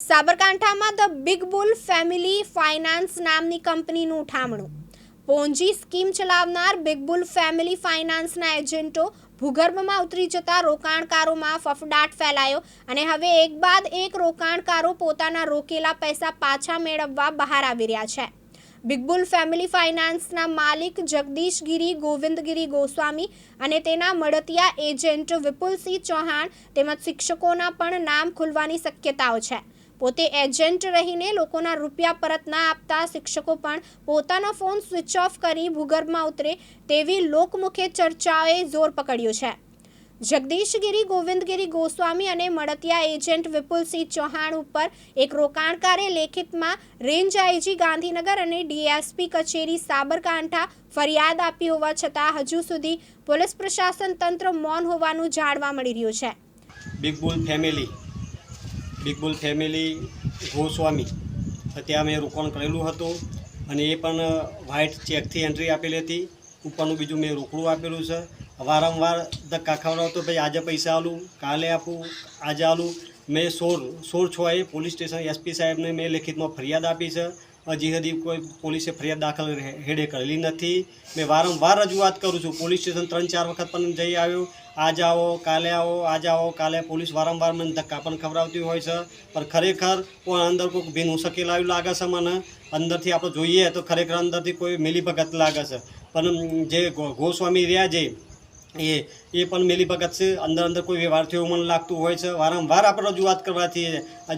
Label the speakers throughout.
Speaker 1: સાબરકાંઠામાં the big bull family finance નામની કંપનીનું ઉઠામણું. પોંજી સ્કીમ ચલાવનાર બિગ બુલ ફેમિલી ફાઇનાન્સના એજન્ટો ભૂગર્ભમાં ઉતરી જતા રોકાણકારોમાં ફફડાટ ફેલાયો અને હવે એક બાદ એક રોકાણકારો પોતાના રોકેલા પૈસા પાછા મેળવવા બહાર આવી રહ્યા છે. બિગ બુલ ફેમિલી ફાઇનાન્સના માલિક જગદીશગીરી ગોવિંદગીરી ગોસ્વામી અને તેના મળતિયા એજન્ટ વિપુલસિંહ ચૌહાણ તેમજ શિક્ષકોના પણ નામ ખુલવાની શક્યતાઓ છે. પોતે એજન્ટ રહીને લોકોના રૂપિયા પરત ના આપતા શિક્ષકો પણ પોતાનો ફોન સ્વિચ ઓફ કરી ભૂગર્ભમાં ઉતરે તેવી લોકમુખે ચર્ચાઓએ જોર પકડ્યું છે. જગદીશગીરી, ગોવિંદગીરી, ગોસ્વામી અને મળતિયા એજન્ટ વિપુલસિંહ ચૌહાણ ઉપર એક રોકાણકારે લેખિતમાં રેન્જ આઈજી ગાંધીનગર અને ડીએસપી કચેરી સાબરકાંઠા ફરિયાદ આપી હોવા છતાં હજુ સુધી પોલીસ પ્રશાસન તંત્ર મૌન હોવાનું જાણવા મળી રહ્યું છે.
Speaker 2: Big bull family big bull family Goswami ત્યાં મેં રોકાણ કરેલું હતું અને એ પણ વ્હાઇટ ચેકથી એન્ટ્રી આપેલી હતી. ઉપરનું બીજું મેં રોકડું આપેલું છે. વારંવાર ધક્કા હતો, ભાઈ, આજે પૈસા આલું, કાલે આપું, આજે આલું. મેં સોળ સોળ છો એ પોલીસ સ્ટેશન એસપી સાહેબને મેં લેખિતમાં ફરિયાદ આપી છે. હજી હજી કોઈ પોલીસે ફરિયાદ દાખલ હેડે કરેલી નથી. મેં વારંવાર રજૂઆત કરું છું. પોલીસ સ્ટેશન ત્રણ ચાર વખત પણ જઈ આવ્યો. આજ આવો, કાલે આવો, આજ આવો, કાલે પોલીસ વારંવાર મને ધક્કા પણ ખવડાવતી હોય છે. પણ ખરેખર કોઈ અંદર કોઈ ભીનું શકેલાયું લાગે છે મને? અંદરથી આપણે જોઈએ તો ખરેખર અંદરથી કોઈ મિલીભગત લાગે છે. પણ જે ગોસ્વામી રહ્યા જે એ એ પણ મેલી ભગત છે. અંદર અંદર કોઈ વ્યવહાર થયો મને લાગતું હોય છે. વારંવાર આપણે રજૂઆત કરવાથી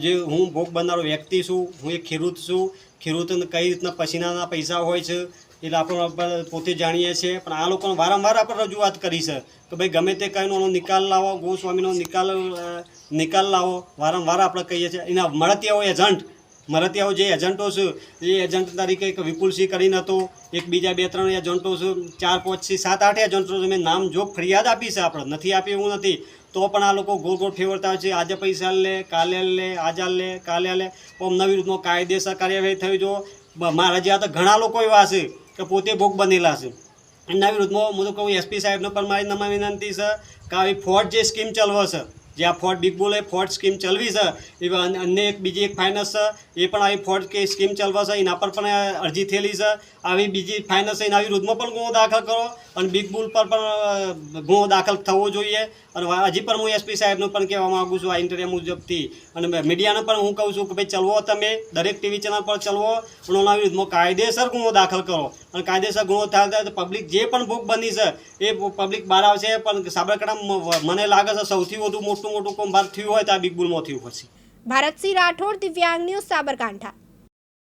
Speaker 2: જે હું ભોગ બનનારો વ્યક્તિ છું, હું એક ખેડૂત છું. ખેડૂતને કઈ રીતના પસીનાના પૈસા હોય છે, એટલે આપણે પોતે જાણીએ છીએ. પણ આ લોકોને વારંવાર આપણે રજૂઆત કરી છે કે ભાઈ ગમે તે કંઈનો નિકાલ લાવો, ગોસ્વામીનો નિકાલ નિકાલ લાવો. વારંવાર આપણે કહીએ છીએ. એના મળતી હોય એજન્ટ મળતિયાઓ જે એજન્ટો છે, એ એજન્ટ તરીકે એક વિપુલસિંહ કરીને હતો. એક બીજા બે ત્રણ એજન્ટો છે, ચાર પાંચથી સાત, આઠ એજન્ટો મેં નામ જો ફરિયાદ આપી છે આપણે. નથી આપી એવું નથી. તો પણ આ લોકો ગોળ ગોળ ફેવરતા છે. આજે પૈસા લે, કાલે લે, આજે લે, કાલે લે. પણ નવી રીતનો કાયદેસર કાર્યવાહી થઈ જો. મારા જેવા તો ઘણા લોકો એવા છે કે પોતે ભોગ બનેલા છે. એમના વિરુદ્ધમાં હું તો કહું, એસપી સાહેબને પણ મારી નમા વિનંતી છે કે આવી ફોર્ટ જે સ્કીમ ચલાવે છે જે આ ફોર્ડ બિગ બુલે ફોર્ડ સ્કીમ ચલાવી છે, એવા અન્ય એક બીજી એક ફાઇનાન્સ છે, એ પણ આવી ફોર્ડ કે સ્કીમ ચલાવે છે, એના પર પણ અરજી થયેલી છે. આવી બીજી ફાઇનાન્સ છે, એના વિરુદ્ધમાં પણ ગુનો દાખલ કરો અને બિગ બુલ પર પણ ગુનો દાખલ થવો જોઈએ. અને હજી પણ હું એસપી સાહેબનું પણ કહેવા માગું છું આ ઇન્ટરવ્યુ મુજબથી. અને મીડિયાને પણ હું કહું છું કે ભાઈ ચલવો તમે, દરેક ટીવી ચેનલ પર ચલવો અને એના વિરુદ્ધમાં કાયદેસર ગુનો દાખલ કરો. અને કાયદેસર ગુનો થાય તો પબ્લિક જે પણ ભૂખ બની છે, એ પબ્લિક બહાર આવશે. પણ સાબરકાંઠા મને લાગે છે સૌથી વધુ મોટું મોટું કૌભાંડ થયું હોય તો આ બિગ બુલમાં થયું પછી.
Speaker 1: ભારતસિંહ રાઠોડ, દિવ્યાંગ ન્યૂઝ સાબરકાંઠા.